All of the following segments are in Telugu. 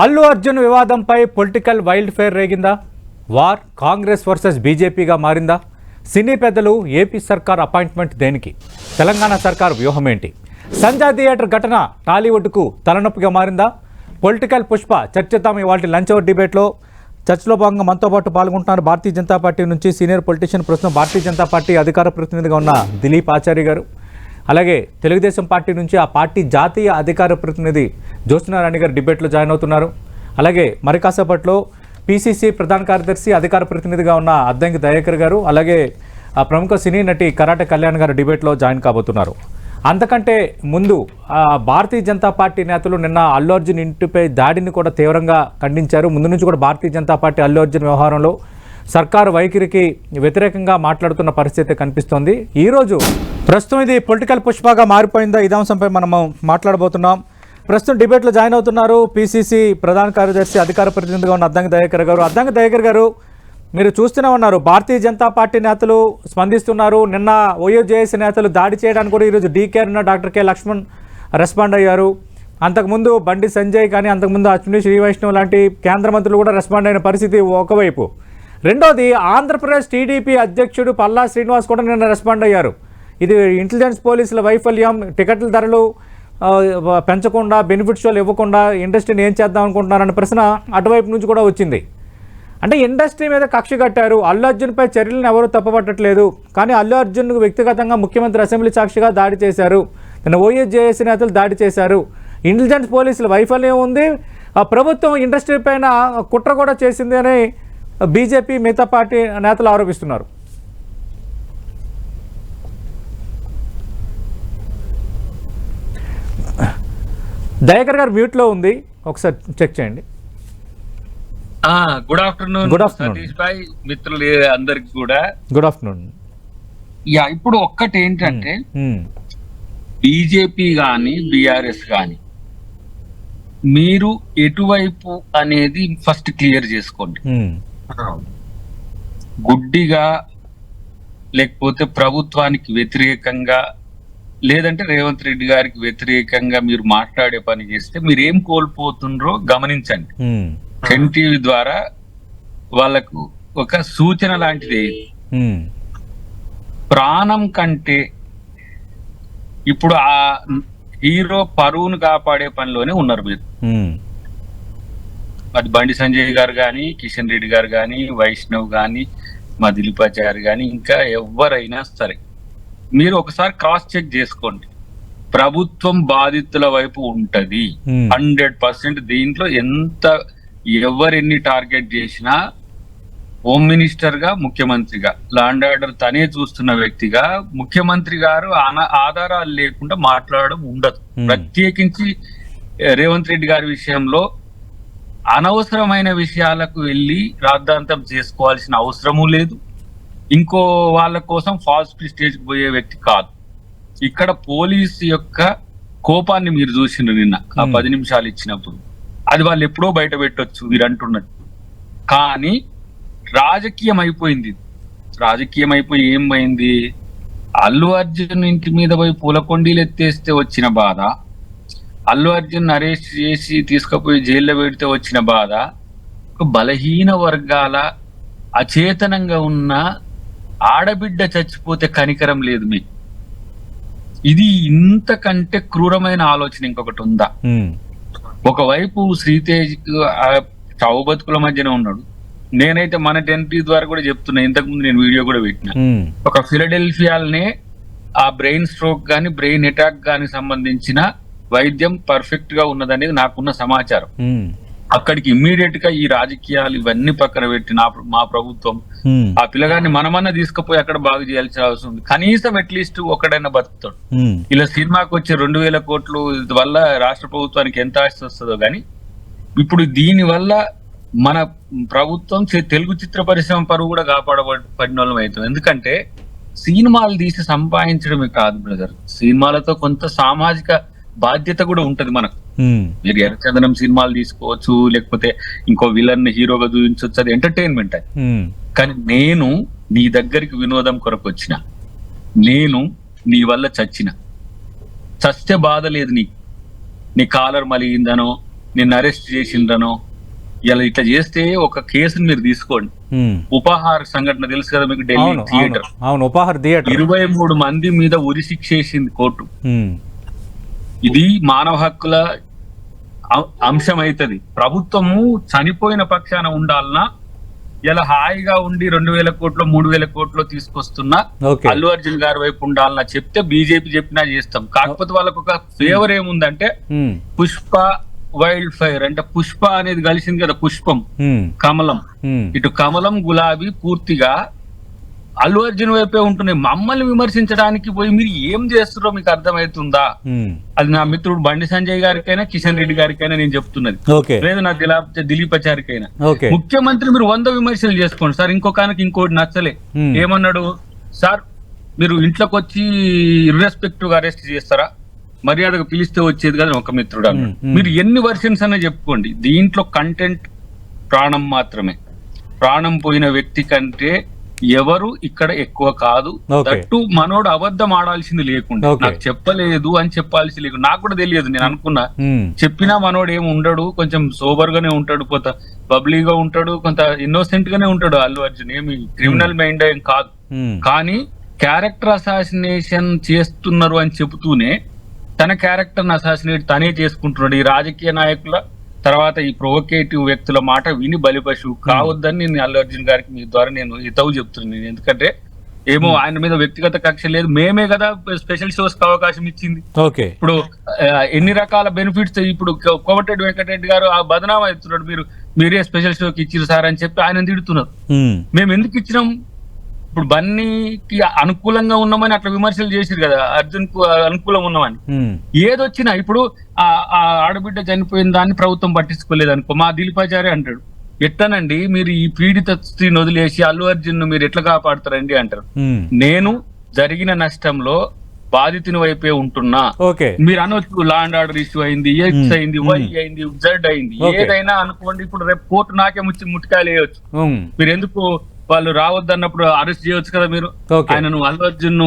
అల్లు అర్జున్ వివాదంపై పొలిటికల్ వైల్డ్ ఫైర్ రేగిందా? వార్ కాంగ్రెస్ వర్సెస్ బీజేపీగా మారిందా? సినీ పెద్దలు ఏపీ సర్కార్ అపాయింట్మెంట్ దేనికి? తెలంగాణ సర్కార్ వ్యూహం ఏంటి సంజయ్ థియేటర్ ఘటన టాలీవుడ్కు తలనొప్పిగా మారిందా? పొలిటికల్ పుష్ప చర్చిద్దాం ఇవాళ లంచ్ అవర్ డిబేట్లో చర్చలో భాగంగా మనతో పాటు పాల్గొంటున్నారు భారతీయ జనతా పార్టీ నుంచి సీనియర్ పొలిటీషియన్ ప్రస్తుతం భారతీయ జనతా పార్టీ అధికార ప్రతినిధిగా ఉన్న దిలీప్ ఆచార్య గారు. అలాగే తెలుగుదేశం పార్టీ నుంచి ఆ పార్టీ జాతీయ అధికార ప్రతినిధి జ్యోత్స్నారాణి గారు డిబేట్లో జాయిన్ అవుతున్నారు. అలాగే మరి కాసేపట్లో పీసీసీ ప్రధాన కార్యదర్శి అధికార ప్రతినిధిగా ఉన్న అద్దంకి దయాకర్ గారు అలాగే ఆ ప్రముఖ సినీ నటి కరాటే కళ్యాణ్ గారు డిబేట్లో జాయిన్ కాబోతున్నారు. అంతకంటే ముందు ఆ, భారతీయ జనతా పార్టీ నేతలు నిన్న అల్లు అర్జున్ ఇంటిపై దాడిని కూడా తీవ్రంగా ఖండించారు. ముందు నుంచి కూడా భారతీయ జనతా పార్టీ అల్లు అర్జున్ వ్యవహారంలో సర్కారు వైఖరికి వ్యతిరేకంగా మాట్లాడుతున్న పరిస్థితి కనిపిస్తోంది. ఈరోజు ప్రస్తుతం ఇది పొలిటికల్ పుష్పగా మారిపోయిందా? ఇదే అంశంపై మనము మాట్లాడబోతున్నాం. ప్రస్తుతం డిబేట్లో జాయిన్ అవుతున్నారు పీసీసీ ప్రధాన కార్యదర్శి అధికార ప్రతినిధిగా ఉన్న అద్దంకి దయాకర్ గారు. అద్దంకి దయాకర్ గారు మీరు చూస్తూనే ఉన్నారు. భారతీయ జనతా పార్టీ నేతలు స్పందిస్తున్నారు. నిన్న ఓయోజేఎస్ నేతలు దాడి చేయడానికి కూడా ఈరోజు డీకేఆర్ ఉన్న డాక్టర్ కె లక్ష్మణ్ రెస్పాండ్ అయ్యారు. అంతకుముందు బండి సంజయ్ కానీ అంతకుముందు అశ్విని శ్రీవైష్ణవ్ లాంటి కేంద్ర మంత్రులు కూడా రెస్పాండ్ అయిన పరిస్థితి ఒకవైపు. రెండోది ఆంధ్రప్రదేశ్ టీడీపీ అధ్యక్షుడు పల్లా శ్రీనివాస్ కూడా నిన్న రెస్పాండ్ అయ్యారు. ఇది ఇంటెలిజెన్స్ పోలీసుల వైఫల్యం టికెట్ల ధరలు పెంచకుండా బెనిఫిట్స్ వాళ్ళు ఇవ్వకుండా ఇండస్ట్రీని ఏం చేద్దాం అనుకుంటున్నారన్న ప్రశ్న అటువైపు నుంచి కూడా వచ్చింది. అంటే ఇండస్ట్రీ మీద కక్ష కట్టారు. అల్లు అర్జున్పై చర్యలను ఎవరూ తప్పబట్టట్లేదు కానీ అల్లు అర్జున్ వ్యక్తిగతంగా ముఖ్యమంత్రి అసెంబ్లీ సాక్షిగా దాడి చేశారు. నిన్న ఓఎస్జేఎస్ నేతలు దాడి చేశారు. ఇంటెలిజెన్స్ పోలీసుల వైఫల్యం ఉంది. ఆ ప్రభుత్వం ఇండస్ట్రీ పైన కుట్ర కూడా చేసింది అని బీజేపీ మిగతా పార్టీ నేతలు ఆరోపిస్తున్నారు. దయాకర్ గారు మ్యూట్లో ఉంది. ఒకసారి చెక్ చేయండి. ఆ good afternoon Good afternoon. Satish bhai మిత్రులు అందరికి కూడా. గుడ్ ఆఫ్టర్నూన్ యా ఇప్పుడు ఒక్కటి ఏంటంటే బీజేపీ గాని బిఆర్ఎస్ గాని మీరు ఎటువైపు అనేది ఫస్ట్ క్లియర్ చేసుకోండి. గుడ్డిగా లేకపోతే ప్రభుత్వానికి వ్యతిరేకంగా లేదంటే రేవంత్ రెడ్డి గారికి వ్యతిరేకంగా మీరు మాట్లాడే పని చేస్తే మీరు ఏం కోల్పోతుండ్రో గమనించండి. ఎన్టీవీ ద్వారా వాళ్ళకు ఒక సూచన లాంటిది. ప్రాణం కంటే ఇప్పుడు ఆ హీరో పరువును కాపాడే పనిలోనే ఉన్నారు మీరు. అది బండి సంజయ్ గారు కానీ కిషన్ రెడ్డి గారు కానీ వైష్ణవ్ కానీ మా దిలీపాచారి కానీ ఇంకా ఎవరైనా సరే మీరు ఒకసారి క్రాస్ చెక్ చేసుకోండి ప్రభుత్వం బాధితుల వైపు ఉంటది Hmm. హండ్రెడ్ పర్సెంట్ దీంట్లో ఎంత ఎవరెన్ని టార్గెట్ చేసినా హోమ్ మినిస్టర్గా ముఖ్యమంత్రిగా లాండ్ ఆర్డర్ తనే చూస్తున్న వ్యక్తిగా ముఖ్యమంత్రి గారు ఆధారాలు లేకుండా మాట్లాడడం ఉండదు Hmm. ప్రత్యేకించి రేవంత్ రెడ్డి గారి విషయంలో అనవసరమైన విషయాలకు వెళ్ళి రాద్ధాంతం చేసుకోవాల్సిన అవసరము లేదు ఇంకో వాళ్ళ కోసం ఫాల్స్ స్టేజ్ పోయే వ్యక్తి కాదు. ఇక్కడ పోలీస్ యొక్క కోపాన్ని మీరు చూసిండ్రు నిన్న ఆ Hmm. పది నిమిషాలు ఇచ్చినప్పుడు. అది వాళ్ళు ఎప్పుడో బయట పెట్టొచ్చు మీరు అంటున్నట్టు. కానీ రాజకీయం అయిపోయింది. రాజకీయం అయిపోయి ఏమైంది అల్లు అర్జున్ ఇంటి మీద పోయి పూలకొండీలు ఎత్తేస్తే వచ్చిన బాధ. అల్లు అర్జున్ అరెస్ట్ చేసి తీసుకుపోయి జైల్లో పెడితే వచ్చిన బాధ. ఒక బలహీన వర్గాల అచేతనంగా ఉన్న ఆడబిడ్డ చచ్చిపోతే కనికరం లేదు మీకు ఇది ఇంతకంటే క్రూరమైన ఆలోచన ఇంకొకటి ఉందా? ఒకవైపు శ్రీతేజ్ చావు బతుకుల మధ్యన ఉన్నాడు. నేనైతే మన టెన్టీ ద్వారా కూడా చెప్తున్నా ఇంతకు ముందు నేను వీడియో కూడా పెట్టిన. ఒక ఫిలడెల్ఫియాలనే ఆ బ్రెయిన్ స్ట్రోక్ గాని బ్రెయిన్ అటాక్ గాని సంబంధించిన వైద్యం పర్ఫెక్ట్గా ఉన్నదనేది నాకున్న సమాచారం. అక్కడికి ఇమ్మీడియట్గా ఈ రాజకీయాలు ఇవన్నీ పక్కన పెట్టి నా మా ప్రభుత్వం ఆ పిల్లగాన్ని మనమన్నా తీసుకుపోయి అక్కడ బాగు చేయాల్సిన అవసరం ఉంది. కనీసం అట్లీస్ట్ ఒకడైనా బతుకుతాడు. ఇలా సినిమాకి వచ్చే రెండు వేల కోట్లు వల్ల రాష్ట్ర ప్రభుత్వానికి ఎంత ఆస్తి వస్తుందో కానీ ఇప్పుడు దీని వల్ల మన ప్రభుత్వం తెలుగు చిత్ర పరిశ్రమ పరువు కూడా కాపాడబడిన వాళ్ళం అవుతుంది ఎందుకంటే సినిమాలు తీసి సంపాదించడమే కాదు బ్రదర్. సినిమాలతో కొంత సామాజిక బాధ్యత కూడా ఉంటది మనకు. మీరు ఎర్రచందనం సినిమాలు తీసుకోవచ్చు లేకపోతే ఇంకో విలన్ హీరోగా చూపించవచ్చు అది. ఎంటర్టైన్మెంట్ అది కానీ నేను నీ దగ్గరికి వినోదం కొరకు వచ్చిన. నేను నీ వల్ల చచ్చిన. చస్తే బాధ లేదు నీకు. నీ కాలర్ మలిగిందనో నిన్ను అరెస్ట్ చేసిండ్రనో ఇలా ఇట్లా చేస్తే ఒక కేసుని మీరు తీసుకోండి. ఉపహార సంఘటన తెలుసు కదా మీకు ఢిల్లీ థియేటర్. అవును ఉపహార్ థియేటర్. ఇరవై మూడు మంది మీద ఉరి శిక్ష వేసింది కోర్టు. ఇది మానవ హక్కుల అంశం అవుతుంది ప్రభుత్వము చనిపోయిన పక్షాన ఉండాలన్నా ఇలా హాయిగా ఉండి రెండు వేల కోట్లు మూడు వేల కోట్లు తీసుకొస్తున్నా అల్లు అర్జున్ గారి వైపు ఉండాలన్నా చెప్తే బీజేపీ చెప్పినా చేస్తాం కాకపోతే వాళ్ళకు ఒక ఫేవర్ ఏముందంటే. పుష్ప వైల్డ్ ఫైర్ అంటే పుష్ప అనేది కలిసింది కదా పుష్పం. కమలం. ఇటు కమలం గులాబీ పూర్తిగా అల్లు అర్జున్ వైపే ఉంటున్నాయి. మమ్మల్ని విమర్శించడానికి పోయి మీరు ఏం చేస్తున్నారో మీకు అర్థమవుతుందా. అది నా మిత్రుడు బండి సంజయ్ గారికైనా కిషన్ రెడ్డి గారికైనా నేను చెప్తున్నది. లేదు నా దిలా- దిలీపాచారికైనా ఓకే. ముఖ్యమంత్రి మీరు వంద విమర్శలు చేసుకోండి. సార్ ఇంకొకనికి ఇంకోటి నచ్చలే. ఏమన్నాడు? సార్ మీరు ఇంట్లోకి వచ్చి ఇర్రెస్పెక్టివ్గా అరెస్ట్ చేస్తారా? మర్యాదగా పిలిస్తే వచ్చేది కదా ఒక మిత్రుడు. మీరు ఎన్ని వర్షన్స్ అనే చెప్పుకోండి. దీంట్లో కంటెంట్ ప్రాణం మాత్రమే. ప్రాణం పోయిన వ్యక్తి కంటే ఎవరు ఇక్కడ ఎక్కువ కాదు. దట్టు మనోడు అబద్ధం ఆడాల్సింది లేకుండా. నాకు చెప్పలేదు అని చెప్పాల్సి లేకుండా నాకు కూడా తెలియదు నేను అనుకున్నా. చెప్పినా మనోడు ఏమి ఉండడు కొంచెం సోబర్ గానే ఉంటాడు కొంత బబ్లీగా ఉంటాడు కొంత ఇన్నోసెంట్ గానే ఉంటాడు అల్లు అర్జున్ ఏమి క్రిమినల్ మైండ్ ఏం కాదు. కానీ క్యారెక్టర్ అసాసినేషన్ చేస్తున్నారు అని చెబుతూనే తన క్యారెక్టర్ అసాసినేట్ తనే చేసుకుంటున్నాడు ఈ రాజకీయ నాయకుల తర్వాత ఈ ప్రొవోకేటివ్ వ్యక్తుల మాట విని బలిపశువు కావద్దని నేను అల్లు అర్జున్ గారికి మీ ద్వారా నేను హితవు చెప్తున్నాను. ఎందుకంటే ఏమో ఆయన మీద వ్యక్తిగత కక్ష లేదు. మేమే కదా స్పెషల్ షోస్కి అవకాశం ఇచ్చింది. ఓకే. ఇప్పుడు ఎన్ని రకాల బెనిఫిట్స్ ఇప్పుడు కోమటిరెడ్డి వెంకటరెడ్డి గారు ఆ బదనామా ఇస్తున్నాడు మీరు మీరే స్పెషల్ షోకి ఇచ్చారు సార్ అని చెప్పి ఆయన తిడుతున్నారు. మేము ఎందుకు ఇచ్చినాం? ఇప్పుడు బన్నీకి అనుకూలంగా ఉన్నామని అట్లా విమర్శలు చేసిరు కదా అర్జున్కు అనుకూలంగా ఉన్నామని. ఏదొచ్చినా ఇప్పుడు ఆ ఆడబిడ్డ చనిపోయిన దాన్ని ప్రభుత్వం పట్టించుకోలేదు అనుకో మా దిలీపాచారి అంటాడు ఎట్లనండి మీరు ఈ పీడిత స్త్రీని వదిలేసి అల్లు అర్జున్ మీరు ఎట్లా కాపాడతారండి అంటారు. నేను జరిగిన నష్టంలో బాధితుని వైపే ఉంటున్నా మీరు అనొచ్చు లాండ్ ఆర్డర్ ఇష్యూ అయింది ఎక్స్. అయింది వై. అయింది జెడ్ అయింది. ఏదైనా అనుకోండి ఇప్పుడు రేపు కోర్టు నాకే ముచ్చి ముట్టికాయలు వేయొచ్చు. మీరు ఎందుకు వాళ్ళు రావద్దన్నప్పుడు అరెస్ట్ చేయొచ్చు కదా మీరు. ఆయనను అల్లు అర్జున్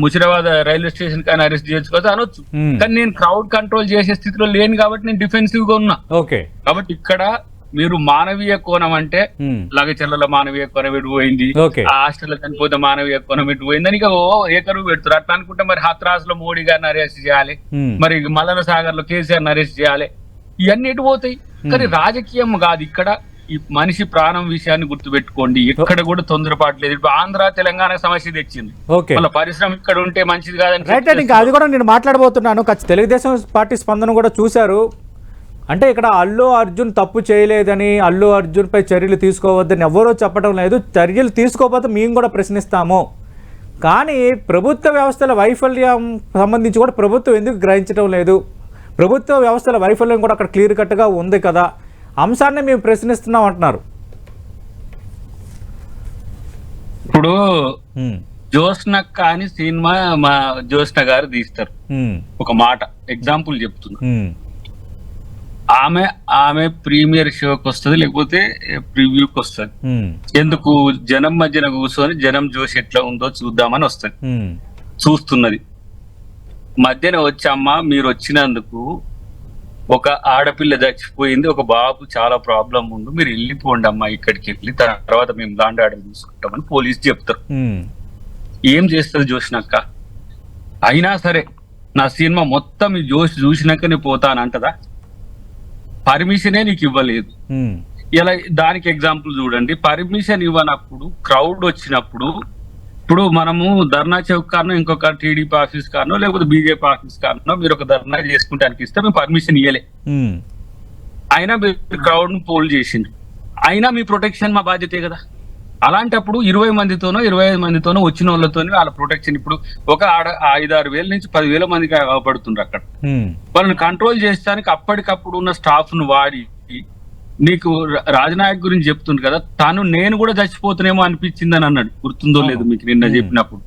ముషిరాబాద్ రైల్వే స్టేషన్ కానీ అరెస్ట్ చేయొచ్చు కదా అనొచ్చు. మ్మ్. కానీ నేను క్రౌడ్ కంట్రోల్ చేసే స్థితిలో లేను కాబట్టి నేను డిఫెన్సివ్గా ఉన్నా. ఓకే కాబట్టి ఇక్కడ మీరు మానవీయ కోణం అంటే ఉమ్. లగచర్ల మానవీయ కోణం ఎటు పోయింది. ఆ హాస్టల్ చనిపోతే మానవీయ కోణం ఎటు పోయింది? ఓ ఏకరువు పెడుతారు అట్లా అనుకుంటే మరి హత్రాస్లో మోడీ గారిని అరెస్ట్ చేయాలి. ఉమ్. మరి మల్లన సాగర్లో కేసీఆర్ అరెస్ట్ చేయాలి. ఇవన్నీ ఎటు పోతాయి? కానీ రాజకీయం కాదు ఇక్కడ. ఈ మనిషి ప్రాణం విషయాన్ని గుర్తుపెట్టుకోండి. ఎక్కడ కూడా తొందరపాటు లేదు ఇప్పుడు ఆంధ్ర తెలంగాణ సమస్య తెచ్చింది. ఓకే. వాళ్ళ పరిశ్రమ ఇక్కడ ఉంటే మంచిది కాదని రైట్ ఇంకా అది కూడా నేను మాట్లాడబోతున్నాను. తెలుగుదేశం పార్టీ స్పందన కూడా చూశారు. అంటే ఇక్కడ అల్లు అర్జున్ తప్పు చేయలేదని అల్లు అర్జున్ పై చర్యలు తీసుకోవద్దని ఎవరూ చెప్పడం లేదు. చర్యలు తీసుకోకపోతే మేము కూడా ప్రశ్నిస్తాము. కానీ ప్రభుత్వ వ్యవస్థల వైఫల్యం సంబంధించి కూడా ప్రభుత్వం ఎందుకు గ్రహించడం లేదు? ప్రభుత్వ వ్యవస్థల వైఫల్యం కూడా అక్కడ క్లియర్ కట్గా ఉంది కదా. అంశాన్ని మేము ప్రశ్నిస్తున్నాం అంటున్నారు. ఇప్పుడు జోస్నక్క అని సినిమా మా జోస్న గారు తీస్తారు. ఒక మాట ఎగ్జాంపుల్ చెప్తున్నా. ఆమె ఆమె ప్రీమియర్ షోకి వస్తుంది లేకపోతే ప్రివ్యూకి వస్తుంది. ఎందుకు జనం మధ్యన కూర్చొని జనం జోష్ ఎట్లా ఉందో చూద్దామని వస్తుంది. చూస్తున్నది. మధ్యన వచ్చామ్మా మీరు వచ్చినందుకు ఒక ఆడపిల్ల చచ్చిపోయింది ఒక బాబు చాలా ప్రాబ్లం ఉంది మీరు వెళ్ళిపోండి అమ్మా ఇక్కడికి వెళ్ళి తర్వాత మేము లాండ్ ఆర్డర్ తీసుకుంటామని పోలీస్ చెప్తారు. ఏం చేస్తుంది జోషినక్క అయినా సరే నా సినిమా మొత్తం జోష్ చూసినాకనే పోతానంటదా? పర్మిషనే నీకు ఇవ్వలేదు. ఇలా దానికి ఎగ్జాంపుల్ చూడండి పర్మిషన్ ఇవ్వనప్పుడు క్రౌడ్ వచ్చినప్పుడు ఇప్పుడు మనము ధర్నా చౌక్ కారణం ఇంకొక టీడీపీ ఆఫీస్ కారణం లేకపోతే బీజేపీ ఆఫీస్ కారణం మీరు ఒక ధర్నా చేసుకుంటే అనిపిస్తే మేము పర్మిషన్ ఇవ్వలే అయినా మీరు క్రౌడ్ను పోల్ చేసిండ్రు. అయినా మీ ప్రొటెక్షన్ మా బాధ్యతే కదా. అలాంటప్పుడు ఇరవై మందితోనో ఇరవై ఐదు మందితోనో వచ్చిన వాళ్ళతోనో వాళ్ళ ప్రొటెక్షన్ ఇప్పుడు ఒక ఆడ ఐదు ఆరు వేల నుంచి పదివేల మందికి అవపడుతుండ్రు అక్కడ. వాళ్ళని కంట్రోల్ చేసడానికి అప్పటికప్పుడు ఉన్న స్టాఫ్ను వాడి నీకు రాజనాయక్ గురించి చెప్తుంది కదా తను నేను కూడా చచ్చిపోతున్నామో అనిపించింది అని అన్నాడు. గుర్తుందో లేదు మీకు నిన్న చెప్పినప్పుడు.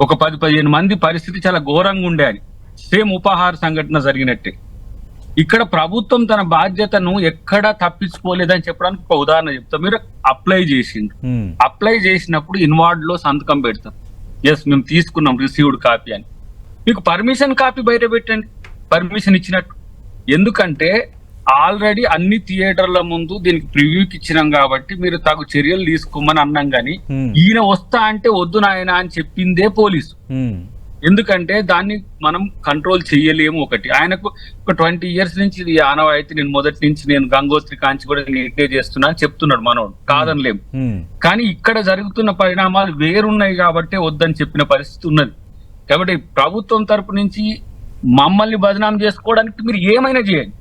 ఒక పది పదిహేను మంది పరిస్థితి చాలా ఘోరంగా ఉండే అని. సేమ్ ఉపహార సంఘటన జరిగినట్టే. ఇక్కడ ప్రభుత్వం తన బాధ్యతను ఎక్కడా తప్పించుకోలేదని చెప్పడానికి ఒక ఉదాహరణ చెప్తా. మీరు అప్లై చేసిండ్రు ఉమ్, అప్లై చేసినప్పుడు ఇన్వార్డ్లో సంతకం పెడతాం. ఎస్ మేము తీసుకున్నాం రిసీవ్డ్ కాపీ అని. మీకు పర్మిషన్ కాపీ బయట పెట్టండి. పర్మిషన్ ఇచ్చినట్టు. ఎందుకంటే ఆల్రెడీ అన్ని థియేటర్ల ముందు దీనికి ప్రివ్యూకి ఇచ్చినాం కాబట్టి మీరు తగు చర్యలు తీసుకోమని అన్నాం గాని. ఈయన వస్తా అంటే వద్దు నాయన అని చెప్పిందే పోలీసు. ఎందుకంటే దాన్ని మనం కంట్రోల్ చేయలేము ఒకటి. ఆయనకు ఒక ట్వంటీ ఇయర్స్ నుంచి ఇది ఆనవాయితీ నేను మొదటి నుంచి నేను గంగోత్రి కాంచి కూడా నేనే చేస్తున్నా అని చెప్తున్నాడు మనోడు. కాదనలేము. కానీ ఇక్కడ జరుగుతున్న పరిణామాలు వేరున్నాయి కాబట్టి వద్దని చెప్పిన పరిస్థితి ఉన్నది. కాబట్టి ప్రభుత్వం తరపు నుంచి మమ్మల్ని బదనాం చేసుకోవడానికి మీరు ఏమైనా చేయండి.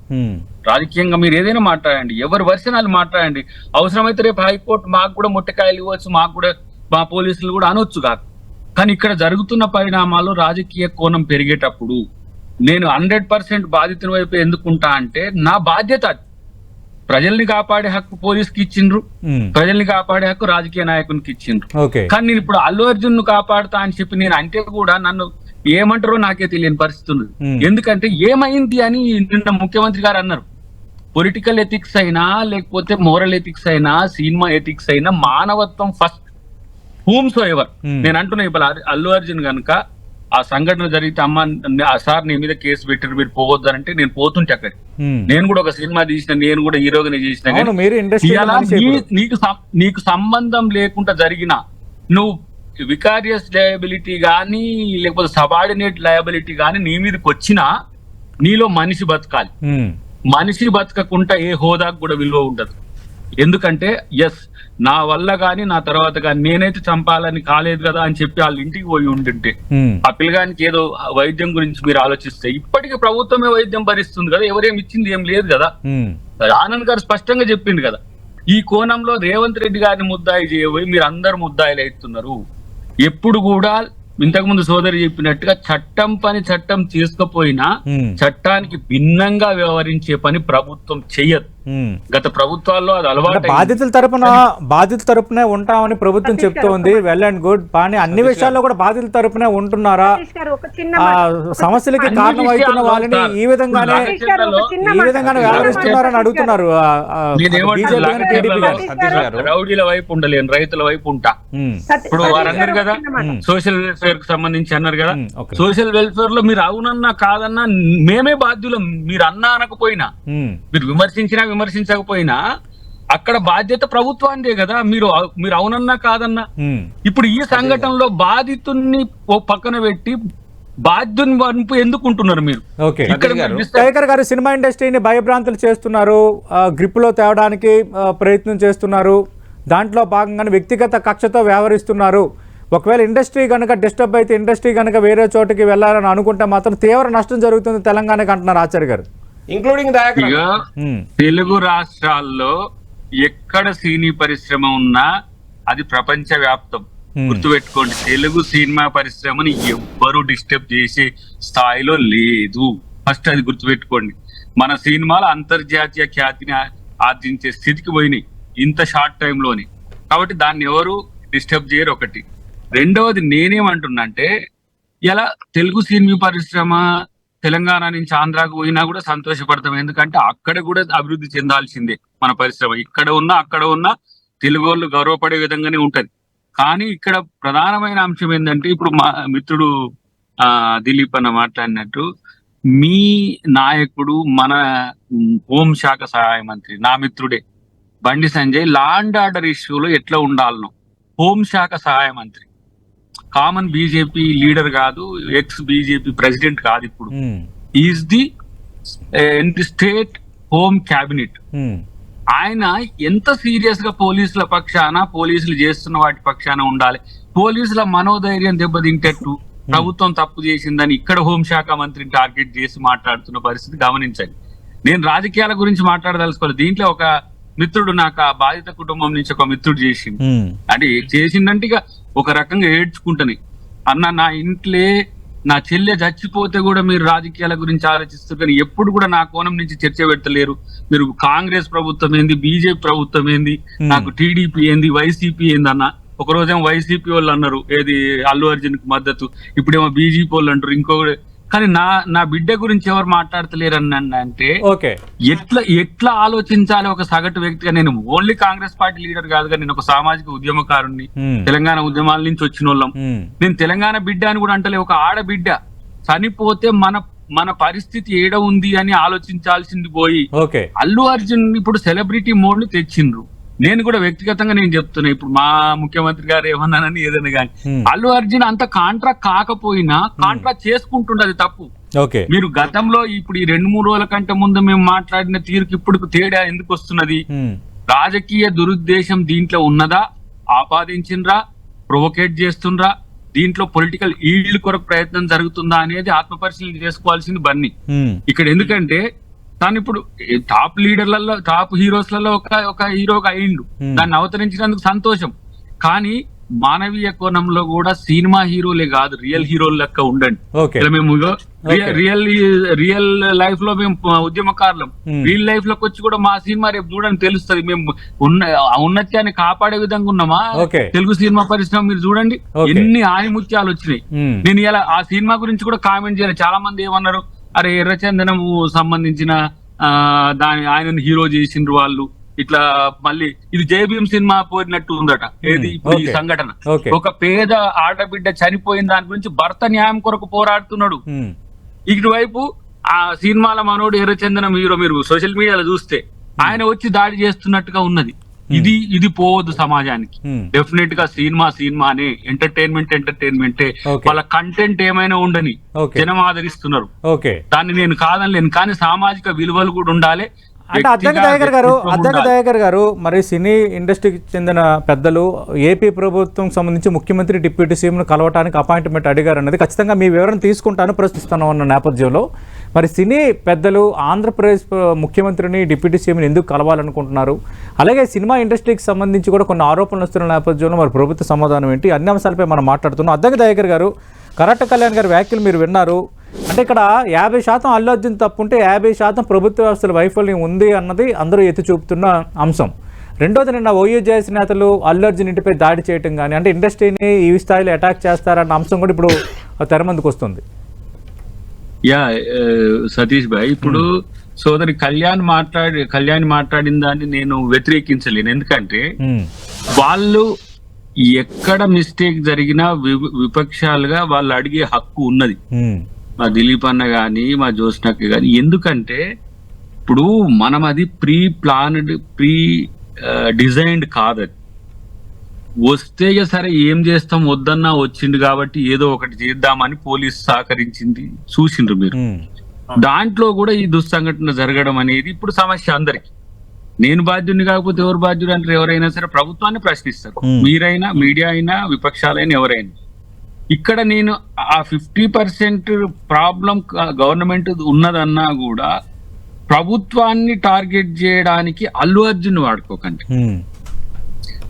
రాజకీయంగా మీరు ఏదైనా మాట్లాడండి. ఎవరి వర్షనాలు మాట్లాడండి. అవసరమైతే రేపు హైకోర్టు మాకు కూడా ముట్టకాయలు ఇవ్వచ్చు మాకు కూడా మా పోలీసులు కూడా అనొచ్చు కాదు. కానీ ఇక్కడ జరుగుతున్న పరిణామాలు రాజకీయ కోణం పెరిగేటప్పుడు నేను హండ్రెడ్ పర్సెంట్ బాధితుల వైపు ఎందుకుంటా అంటే నా బాధ్యత. ప్రజల్ని కాపాడే హక్కు పోలీసుకి ఇచ్చిండ్రు. ప్రజల్ని కాపాడే హక్కు రాజకీయ నాయకునికి ఇచ్చిండ్రు. కానీ నేను ఇప్పుడు అల్లు అర్జున్ను కాపాడుతా అని చెప్పి నేను అంటే కూడా నన్ను ఏమంటారో నాకే తెలియని పరిస్థితి ఉన్నది. ఎందుకంటే ఏమైంది అని నిన్న ముఖ్యమంత్రి గారు అన్నారు పొలిటికల్ ఎథిక్స్ అయినా లేకపోతే మోరల్ ఎథిక్స్ అయినా సినిమా ఎథిక్స్ అయినా మానవత్వం ఫస్ట్ హూమ్ సో ఎవర్. నేను అంటున్నా ఇప్పుడు అల్లు అర్జున్ గనుక ఆ సంఘటన జరిగితే అమ్మ ఆ సార్ నీ మీద కేసు పెట్టారు మీరు పోవద్దంటే నేను పోతుంటే అక్కడికి ఉమ్. నేను కూడా ఒక సినిమా తీసిన నేను కూడా హీరోగానే చేసిన నీకు నీకు సంబంధం లేకుండా జరిగిన నువ్వు వికారియస్ లయబిలిటీ గానీ లేకపోతే సబార్డినేట్ లయబిలిటీ గానీ నీ మీదకి వచ్చినా నీలో మనిషి బతకాలి. మనిషి బతకకుండా ఏ హోదాకు కూడా విలువ ఉండదు. ఎందుకంటే ఎస్ నా వల్ల గాని నా తర్వాత గాని నేనైతే చంపాలని కాలేదు కదా అని చెప్పి వాళ్ళ ఇంటికి పోయి ఉండింటే ఆ పిల్లగానికి ఏదో వైద్యం గురించి మీరు ఆలోచిస్తే ఇప్పటికీ ప్రభుత్వమే వైద్యం భరిస్తుంది కదా ఎవరేం ఇచ్చింది ఏం లేదు కదా. ఆనంద్ గారు స్పష్టంగా చెప్పింది కదా ఈ కోణంలో రేవంత్ రెడ్డి గారిని ముద్దాయి చేయబోయి మీరు అందరు ముద్దాయిలు అవుతున్నారు ఎప్పుడు కూడా ఇంతకు ముందు సోదరి చెప్పినట్టుగా చట్టం పని చట్టం చేసుకపోయినా చట్టానికి భిన్నంగా వ్యవహరించే పని ప్రభుత్వం చెయ్యదు. గత ప్రభుత్వాల్లో అది అలవాటు. బాధితుల తరపున బాధితుల తరపునే ఉంటామని ప్రభుత్వం చెప్తోంది వెల్ అండ్ గుడ్ కానీ అన్ని విషయాల్లో కూడా బాధితుల తరపునే ఉంటున్నారా సతీష్ గారు ఒక చిన్న ఆ, మాట. సమస్యలకి కారణమవుతున్న విషయాల్లో వాళ్ళని ఈ విధంగానే ఈ. విధంగానే. వ్యవహరిస్తున్నారని అడుగుతున్నారు. రౌడీల వైపు ఉండలేను రైతుల వైపు ఉంటా ఇప్పుడు వారు అన్నారు కదా. సోషల్ వెల్ఫేర్కి సంబంధించి అన్నారు కదా. సోషల్ వెల్ఫేర్లో మీరు అవునన్నా కాదన్నా మేమే బాధ్యులం మీరు అన్నా అనకపోయినా మీరు విమర్శించినా విమర్శించకపోయినా అక్కడ బాధ్యత ప్రభుత్వానిదే కదా. మీరు మీరు అవునన్నా కాదన్నా. ఇప్పుడు ఈ సంఘటనలో బాధితుల్ని ఓ పక్కన పెట్టి బాధ్యుని వంపు ఎందుకుంటున్నారు మీరు? శేఖర్ గారు సినిమా ఇండస్ట్రీని భయభ్రాంతులు చేస్తున్నారు. ఆ, గ్రిప్పులో తేవడానికి ప్రయత్నం చేస్తున్నారు. దాంట్లో భాగంగానే వ్యక్తిగత కక్షతో వ్యవహరిస్తున్నారు. ఒకవేళ ఇండస్ట్రీ కనుక డిస్టర్బ్ అయితే ఇండస్ట్రీ కనుక వేరే చోటుకి వెళ్ళాలని అనుకుంటే మాత్రం తీవ్ర నష్టం జరుగుతుంది తెలంగాణకి అంటున్నారు ఆచార్య గారు. ఇంక్లూడింగ్ ఉమ్, తెలుగు రాష్ట్రాల్లో ఎక్కడ సినీ పరిశ్రమ ఉన్నా అది ప్రపంచ వ్యాప్తం Hmm. గుర్తుపెట్టుకోండి తెలుగు సినిమా పరిశ్రమని ఎవ్వరు డిస్టర్బ్ చేసే స్థాయిలో లేదు. ఫస్ట్ అది గుర్తుపెట్టుకోండి. మన సినిమాలు అంతర్జాతీయ ఖ్యాతిని ఆ- ఆర్జించే స్థితికి పోయినాయి ఇంత షార్ట్లోని కాబట్టి దాన్ని ఎవరు డిస్టర్బ్ చేయరు ఒకటి. రెండవది నేనేమంటున్నా అంటే ఇలా తెలుగు సినిమా పరిశ్రమ తెలంగాణ నుంచి ఆంధ్రాకు పోయినా కూడా సంతోషపడతాం. ఎందుకంటే అక్కడ కూడా అభివృద్ధి చెందాల్సిందే మన పరిశ్రమ. ఇక్కడ ఉన్నా అక్కడ ఉన్నా తెలుగు వాళ్ళు గౌరవపడే విధంగానే ఉంటది. కానీ ఇక్కడ ప్రధానమైన అంశం ఏంటంటే ఇప్పుడు మా మిత్రుడు ఆ దిలీప్ అన్న మాట్లాడినట్టు మీ నాయకుడు మన హోంశాఖ సహాయ మంత్రి నా మిత్రుడే బండి సంజయ్ లాండ్ ఆర్డర్ ఇష్యూలో ఎట్లా ఉండాలనో హోంశాఖ సహాయ మంత్రి. కామన్ బీజేపీ లీడర్ కాదు ఎక్స్ బీజేపీ ప్రెసిడెంట్ కాదు ఇప్పుడు. Is the in the state home cabinet ఆయన ఎంత సీరియస్గా పోలీసుల పక్షాన పోలీసులు చేస్తున్న వాటి పక్షాన ఉండాలి. పోలీసుల మనోధైర్యం దెబ్బతింటట్టు ప్రభుత్వం తప్పు చేసిందని ఇక్కడ హోంశాఖ మంత్రిని టార్గెట్ చేసి మాట్లాడుతున్న పరిస్థితి గమనించండి. నేను రాజకీయాల గురించి మాట్లాడదలుచుకోలేదు. దీంట్లో ఒక మిత్రుడు నాకు ఆ బాధిత కుటుంబం నుంచి ఒక మిత్రుడు చేసింది ఉమ్, అంటే చేసిందంటే ఇక ఒక రకంగా ఏడ్చుకుంటాను. అన్న నా ఇంట్లే నా చెల్లె చచ్చిపోతే కూడా మీరు రాజకీయాల గురించి ఆలోచిస్తారు కానీ ఎప్పుడు కూడా నా కోణం నుంచి చర్చ పెట్టలేరు. మీరు కాంగ్రెస్ ప్రభుత్వం ఏంది బీజేపీ ప్రభుత్వం ఏంది. నాకు టీడీపీ ఏంది వైసీపీ ఏంది అన్న. ఒక రోజేమో వైసీపీ వాళ్ళు అన్నారు ఏది అల్లు అర్జున్కి మద్దతు. ఇప్పుడేమో బీజేపీ వాళ్ళు అంటారు ఇంకో కానీ నా నా బిడ్డ గురించి ఎవరు మాట్లాడతలేరు అన్న అంటే ఓకే. ఎట్లా ఎట్లా ఆలోచించాలి ఒక సగటు వ్యక్తిగా? నేను ఓన్లీ కాంగ్రెస్ పార్టీ లీడర్ కాదుగా నేను ఒక సామాజిక ఉద్యమకారుణ్ణి తెలంగాణ ఉద్యమాల నుంచి వచ్చిన వాళ్ళం నేను తెలంగాణ బిడ్డ అని కూడా అంటలే ఒక ఆడబిడ్డ. చనిపోతే మన మన పరిస్థితి ఏడ ఉంది అని ఆలోచించాల్సింది పోయి అల్లు అర్జున్ ఇప్పుడు సెలబ్రిటీ మోడ్ని తెచ్చిండ్రు. నేను కూడా వ్యక్తిగతంగా నేను చెప్తున్నా ఇప్పుడు మా ముఖ్యమంత్రి గారు ఏమన్నానని ఏదైనా కానీ. అల్లు అర్జున్ అంత కాంట్రాక్ట్ కాకపోయినా కాంట్రాక్ట్ చేసుకుంటుండదు తప్పు. ఓకే. మీరు గతంలో ఇప్పుడు ఈ రెండు మూడు రోజుల కంటే ముందు మేము మాట్లాడిన తీరుకి ఇప్పుడు తేడా ఎందుకు వస్తున్నది? రాజకీయ దురుద్దేశం దీంట్లో ఉన్నదా? ఆపాదించిండ్రా? ప్రొవోకేట్ చేస్తుండ్రా? దీంట్లో పొలిటికల్ ఈల్డ్ కొరకు ప్రయత్నం జరుగుతుందా అనేది ఆత్మపరిశీలన చేసుకోవాల్సింది బన్నీ. ఇక్కడ ఎందుకంటే తను ఇప్పుడు టాప్ లీడర్లలో టాప్ హీరోస్లలో ఒక ఒక హీరోగా అయిండు. దాన్ని అవతరించినందుకు సంతోషం. కానీ మానవీయ కోణంలో కూడా సినిమా హీరోలే కాదు రియల్ హీరోల లెక్క ఉండండి. మేము. రియల్ రియల్ లైఫ్లో మేము ఉద్యమకారులం. రియల్ లైఫ్లోకి వచ్చి కూడా మా సినిమా రేపు చూడండి తెలుస్తుంది. మేము ఉన్న ఔన్నత్యాన్ని కాపాడే విధంగా ఉన్నామా. తెలుగు సినిమా పరిశ్రమ మీరు చూడండి. ఎన్ని ఆనిముత్యాలు వచ్చినాయి. నేను ఇలా ఆ సినిమా గురించి కూడా కామెంట్ చేయాలి చాలా మంది ఏమన్నారు? అరే ఎర్రచందనము సంబంధించిన ఆ దాని ఆయనను హీరో చేసిండ్రు వాళ్ళు. ఇట్లా మళ్ళీ ఇది జయభీం సినిమా పోయినట్టు ఉందట. ఏది? ఇప్పుడు ఈ. సంఘటన. ఒక పేద ఆడబిడ్డ చనిపోయిన దాని గురించి భర్త న్యాయం కొరకు పోరాడుతున్నాడు. ఉమ్, ఇటువైపు ఆ సినిమాల మనోడు ఎర్రచందనం హీరో మీరు సోషల్ మీడియాలో చూస్తే ఆయన వచ్చి దాడి చేస్తున్నట్టుగా ఉన్నది. ఇది ఇది పోవద్దు సమాజానికి. డెఫినెట్గా సినిమా సినిమానే ఎంటర్టైన్మెంట్ ఎంటర్టైన్మెంటే Okay. వాళ్ళ కంటెంట్ ఏమైనా ఉండని ఓకే జనం ఆదరిస్తున్నారు. దాన్ని నేను కాదనలేను కానీ సామాజిక విలువలు కూడా ఉండాలి. అంటే అద్దెక దయాకర్ గారు అద్దెక. దయాకర్ గారు మరి సినీ ఇండస్ట్రీకి చెందిన పెద్దలు ఏపీ ప్రభుత్వం సంబంధించి ముఖ్యమంత్రి డిప్యూటీ సీఎంను కలవటానికి అపాయింట్మెంట్ అడిగారు అన్నది ఖచ్చితంగా మీ వివరణ తీసుకుంటాను ప్రశ్నిస్తాను అన్న నేపథ్యంలో. మరి సినీ పెద్దలు ఆంధ్రప్రదేశ్ ముఖ్యమంత్రిని డిప్యూటీ సీఎంని ఎందుకు కలవాలనుకుంటున్నారు? అలాగే సినిమా ఇండస్ట్రీకి సంబంధించి కూడా కొన్ని ఆరోపణలు వస్తున్న నేపథ్యంలో మరి ప్రభుత్వ సమాధానం ఏంటి? అన్ని అంశాలపై మనం మాట్లాడుతున్నాం. అద్దంకి దయాకర్ గారు కరెక్ట్ కళ్యాణ్ గారి వ్యాఖ్యలు మీరు విన్నారు. అంటే ఇక్కడ యాభై శాతం అల్లు అర్జున్ తప్పు ఉంటే యాభై శాతం ప్రభుత్వ వ్యవస్థల వైఫల్యం ఉంది అన్నది అందరూ ఎత్తి చూపుతున్న అంశం. రెండోది నిన్న ఓయూజేఎస్ నేతలు అల్లు అర్జున్ ఇంటిపై దాడి చేయటం కానీ అంటే ఇండస్ట్రీని ఈ స్థాయిలో అటాక్ చేస్తారన్న అంశం కూడా ఇప్పుడు తెర ముందుకు వస్తుంది. యా సతీష్ భాయ్ ఇప్పుడు సోదరి కళ్యాణ్ మాట్లాడి కళ్యాణ్ మాట్లాడిన దాన్ని నేను వ్యతిరేకించలేను. ఎందుకంటే ఉమ్, వాళ్ళు ఎక్కడ మిస్టేక్ జరిగినా వి- విపక్షాలుగా వాళ్ళు అడిగే హక్కు ఉన్నది. ఉమ్, మా దిలీప్ అన్న గాని మా జ్యోత్స్నకి గాని. ఎందుకంటే ఇప్పుడు మనం అది ప్రీ ప్లాన్డ్ ప్రీ డిజైన్డ్ కాదది. వస్తే సరే ఏం చేస్తాం వద్దన్నా వచ్చిండు కాబట్టి ఏదో ఒకటి చేద్దామని పోలీస్ సహకరించింది. చూసిండ్రు మీరు. దాంట్లో కూడా ఈ దుస్సంఘటన జరగడం అనేది ఇప్పుడు సమస్య అందరికి. నేను బాధ్యుడిని కాకపోతే ఎవరు బాధ్యుడు అంటారు? ఎవరైనా సరే ప్రభుత్వాన్ని ప్రశ్నిస్తారు. మీరైనా మీడియా అయినా విపక్షాలైనా ఎవరైనా. ఇక్కడ నేను ఆ ఫిఫ్టీ పర్సెంట్ ప్రాబ్లం గవర్నమెంట్ ఉన్నదన్నా కూడా ప్రభుత్వాన్ని టార్గెట్ చేయడానికి అల్లు అర్జున్ వాడుకోకండి.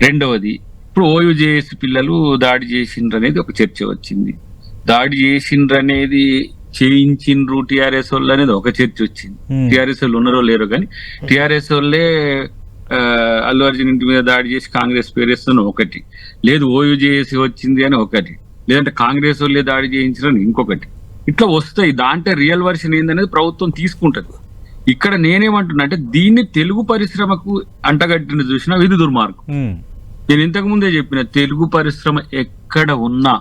రెండవది ఇప్పుడు ఓయూజేఎస్ పిల్లలు దాడి చేసిండ్రు అనేది ఒక చర్చ వచ్చింది. దాడి చేసిండ్రు అనేది చేయించిండ్రు టిఆర్ఎస్ వాళ్ళు అనేది ఒక చర్చ వచ్చింది. టిఆర్ఎస్ వాళ్ళు ఉన్నారో లేరో కానీ టిఆర్ఎస్ వాళ్ళే అల్లు అర్జున్ ఇంటి మీద దాడి చేసి కాంగ్రెస్ పేరేస్తున్న ఒకటి. లేదు ఓయూజేఎస్ వచ్చింది అని ఒకటి. లేదంటే కాంగ్రెస్ వాళ్ళే దాడి చేయించడం ఇంకొకటి. ఇట్లా వస్తాయి. దాంట్లో రియల్ వర్షన్ ఏందనేది ప్రభుత్వం తీసుకుంటది. ఇక్కడ నేనేమంటున్నా అంటే దీన్ని తెలుగు పరిశ్రమకు అంటగట్టిన చూసినా ఇది దుర్మార్గం. నేను ఇంతకు ముందే చెప్పిన తెలుగు పరిశ్రమ ఎక్కడ ఉన్నా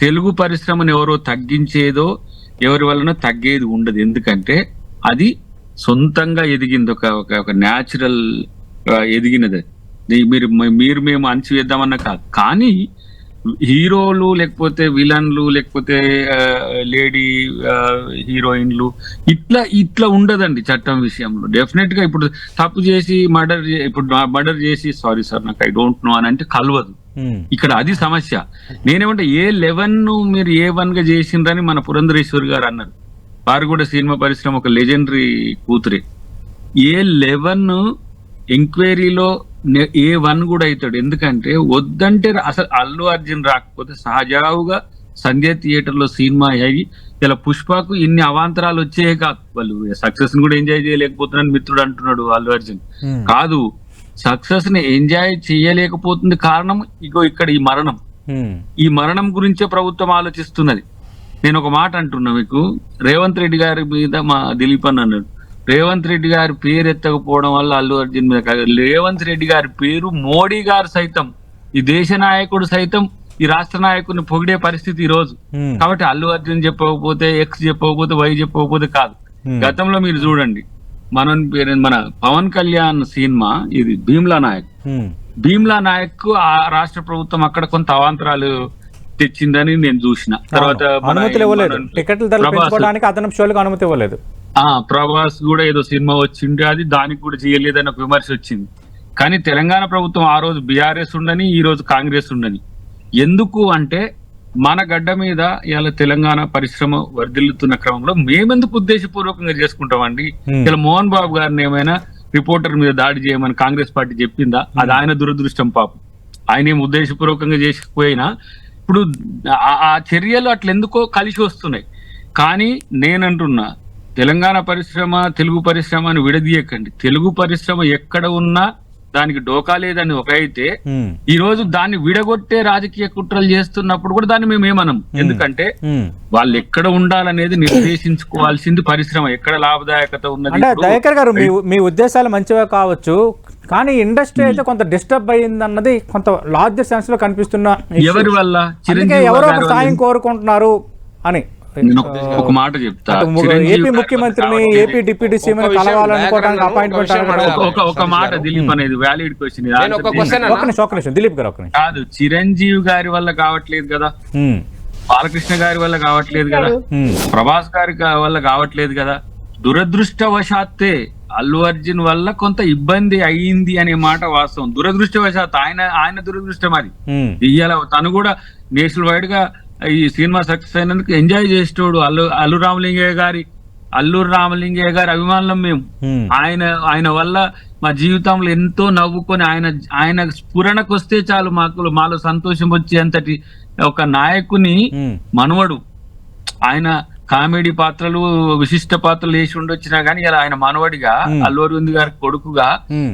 తెలుగు పరిశ్రమను ఎవరో తగ్గించేదో ఎవరి వలన తగ్గేది ఉండదు. ఎందుకంటే అది సొంతంగా ఎదిగింది ఒక ఒక న్యాచురల్ ఎదిగినది. మీరు మీరు మేము అణచివేద్దామన్నా కాదు. కానీ హీరోలు లేకపోతే విలన్లు లేకపోతే లేడీ హీరోయిన్లు ఇట్లా ఇట్లా ఉండదండి చట్టం విషయంలో. డెఫినెట్గా ఇప్పుడు తప్పు చేసి మర్డర్ ఇప్పుడు మర్డర్ చేసి సారీ సార్ నాకు ఐ డోంట్ నో అని అంటే కలవదు. ఇక్కడ అది సమస్య. నేనేమంటే ఏ లెవెన్ను మీరు ఏ వన్గా చేసిండ్రని మన పురంధరేశ్వరి గారు అన్నారు. వారు కూడా సినిమా పరిశ్రమ ఒక లెజెండరీ కూతురే. ఏ లెవెన్ ఎంక్వైరీలో ఏ వన్ కూడా అవుతాడు. ఎందుకంటే వద్దంటే అసలు అల్లు అర్జున్ రాకపోతే సహజావుగా సంధ్య థియేటర్లో సినిమా అయ్యి ఇలా పుష్పకు ఇన్ని అవాంతరాలు వచ్చాయే కాదు. వాళ్ళు సక్సెస్ కూడా ఎంజాయ్ చేయలేకపోతున్నాను మిత్రుడు అంటున్నాడు అల్లు అర్జున్. కాదు సక్సెస్ని ఎంజాయ్ చేయలేకపోతుంది కారణం ఇగో ఇక్కడ ఈ మరణం. ఈ మరణం గురించే ప్రభుత్వం ఆలోచిస్తున్నది. నేను ఒక మాట అంటున్నా మీకు. రేవంత్ రెడ్డి గారి మీద మా దిలీప్ అన్న అన్నాడు. రేవంత్ రెడ్డి గారి పేరు ఎత్తకపోవడం వల్ల అల్లు అర్జున్ మీద. రేవంత్ రెడ్డి గారి పేరు మోడీ గారు సైతం ఈ దేశ నాయకుడు సైతం ఈ రాష్ట్ర నాయకుడిని పొగిడే పరిస్థితి ఈ రోజు. కాబట్టి అల్లు అర్జున్ చెప్పకపోతే ఎక్స్ చెప్పకపోతే వై చెప్పకపోతే కాదు. గతంలో మీరు చూడండి మనం మన పవన్ కళ్యాణ్ సినిమా ఇది భీమ్లా నాయక్. భీమ్లా నాయక్ ఆ రాష్ట్ర ప్రభుత్వం అక్కడ కొంత అవాంతరాలు తెచ్చిందని నేను చూసిన. తర్వాత టికెట్ల ధరలు పెంచుకోవడానికి అదనపు షోలకు అనుమతి ఇవ్వలేదు. ప్రభాస్ కూడా ఏదో సినిమా వచ్చిండే అది దానికి కూడా చేయలేదని ఒక విమర్శ వచ్చింది. కానీ తెలంగాణ ప్రభుత్వం ఆ రోజు బీఆర్ఎస్ ఉండని ఈ రోజు కాంగ్రెస్ ఉండని. ఎందుకు అంటే మన గడ్డ మీద ఇలా తెలంగాణ పరిశ్రమ వర్ధిల్లుతున్న క్రమంలో మేమెందుకు ఉద్దేశపూర్వకంగా చేసుకుంటామండి. ఇలా మోహన్ బాబు గారిని ఏమైనా రిపోర్టర్ మీద దాడి చేయమని కాంగ్రెస్ పార్టీ చెప్పిందా? అది ఆయన దురదృష్టం పాపం. ఆయన ఏం ఉద్దేశపూర్వకంగా చేసిపోయినా ఇప్పుడు ఆ- ఆ చర్యలు అట్లా ఎందుకో కలిసి వస్తున్నాయి. కానీ నేనంటున్నా తెలంగాణ పరిశ్రమ తెలుగు పరిశ్రమ అని విడదీయకండి. తెలుగు పరిశ్రమ ఎక్కడ ఉన్నా దానికి డోకా లేదని ఒక అయితే ఈ రోజు దాన్ని విడగొట్టే రాజకీయ కుట్రలు చేస్తున్నప్పుడు కూడా దాన్ని మేము ఏమనం. ఎందుకంటే. వాళ్ళు ఎక్కడ ఉండాలనేది నిర్దేశించుకోవాల్సింది పరిశ్రమ. ఎక్కడ లాభదాయకత ఉన్నది దయాకర్ గారు మీ మీ ఉద్దేశాలు మంచివే కావచ్చు కానీ ఇండస్ట్రీ అయితే కొంత డిస్టర్బ్ అయ్యింది అన్నది కొంత లార్జర్ సెన్స్లో కనిపిస్తున్న. ఎవరి వల్ల? ఎవరో సాయం కోరుకుంటున్నారు అని. ఒక- ఒక మాట చెప్తా. ఏపీ ముఖ్యమంత్రిని ఏపీ డిప్యూటీ సీఎం కలవాలనుకోవడానికి అపాయింట్మెంట్ ఒక ఒక- ఒక ఒక మాట దిలీప్ అనేది వ్యాలిడ్ క్వశ్చన్ నేను ఒక నిమిషం ఒక్క నిమిషం. దిలీప్ గారు ఒక్క నిమిషం. కాదు చిరంజీవి గారి వల్ల కావట్లేదు కదా. బాలకృష్ణ గారి వల్ల కావట్లేదు కదా. ప్రభాస్ గారి గా- వల్ల కావట్లేదు కదా. దురదృష్టవశాత్తే అల్లు అర్జున్ వల్ల కొంత ఇబ్బంది అయ్యింది అనే మాట వాస్తవం. దురదృష్టవశాత్ ఆయన ఆయన దురదృష్టం అది. ఇయ్యాల తను కూడా నేషనల్ వైడ్గా ఈ సినిమా సక్సెస్ అయినందుకు ఎంజాయ్ చేసేటోడు అల్లు అల్లు రామలింగయ్య గారి అల్లూరు రామలింగయ్య గారి అభిమానులం మేము ఆయన ఆయన వల్ల మా జీవితంలో ఎంతో నవ్వుకొని ఆయన ఆయన స్ఫురణకు వస్తే చాలు మాకు మాలో సంతోషం వచ్చేంతటి ఒక నాయకుని మనవడు ఆయన కామెడీ పాత్రలు విశిష్ట పాత్రలు వేసి ఉండొచ్చినా గానీ ఇలా ఆయన మనవడిగా. అల్లు అరవింద్ గారి కొడుకుగా.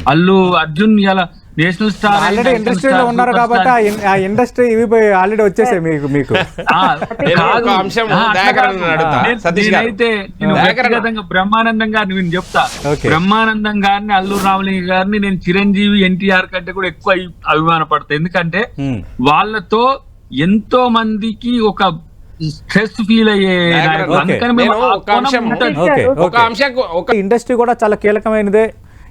అల్లు అర్జున్ ఇలా నేషనల్ స్టార్ ఆల్రెడీ ఇండస్ట్రీలో స్టార్, ఉన్నారు కాబట్టి. ఆ ఇండస్ట్రీ ఇవి ఆల్రెడీ వచ్చేసాయి మీకు మీకు. నేనైతే నేను. వ్యక్తిగతంగా బ్రహ్మానందం గారిని నేను చెప్తా. బ్రహ్మానందం గారిని అల్లు రామలింగ గారిని నేను చిరంజీవి ఎన్టీఆర్ కంటే కూడా ఎక్కువ అభి- అభిమానపడతా. ఎందుకంటే ఉమ్, వాళ్ళతో ఎంతో మందికి ఒక స్ట్రెస్ ఫీల్ అయ్యే ఒక అంశం ఒక ఇండస్ట్రీ కూడా చాలా కీలకమైనదే.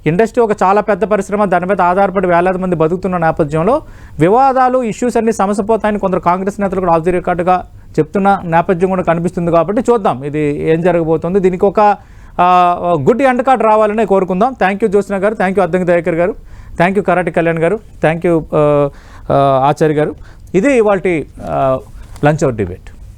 ఇండస్ట్రీ ఒక చాలా పెద్ద పరిశ్రమ దాని మీద ఆధారపడి వేలాది మంది బతుకుతున్న నేపథ్యంలో వివాదాలు ఇష్యూస్ అన్ని సమసపోతాయని కొందరు కాంగ్రెస్ నేతలు కూడా ఆఫ్ ది రికార్డుగా చెప్తున్న నేపథ్యం కూడా కనిపిస్తుంది కాబట్టి చూద్దాం ఇది ఏం జరగబోతుంది. దీనికి ఒక గుడ్ ఎండ్ కార్డ్ రావాలని కోరుకుందాం. థ్యాంక్ యూ జ్యోత్స్న గారు. థ్యాంక్ యూ అద్దంకి దయాకర్ గారు. థ్యాంక్ యూ కరాటి కళ్యాణ్ గారు. థ్యాంక్ యూ ఆచార్య గారు. ఇది ఇవాళ లంచ్ అవర్ డిబేట్.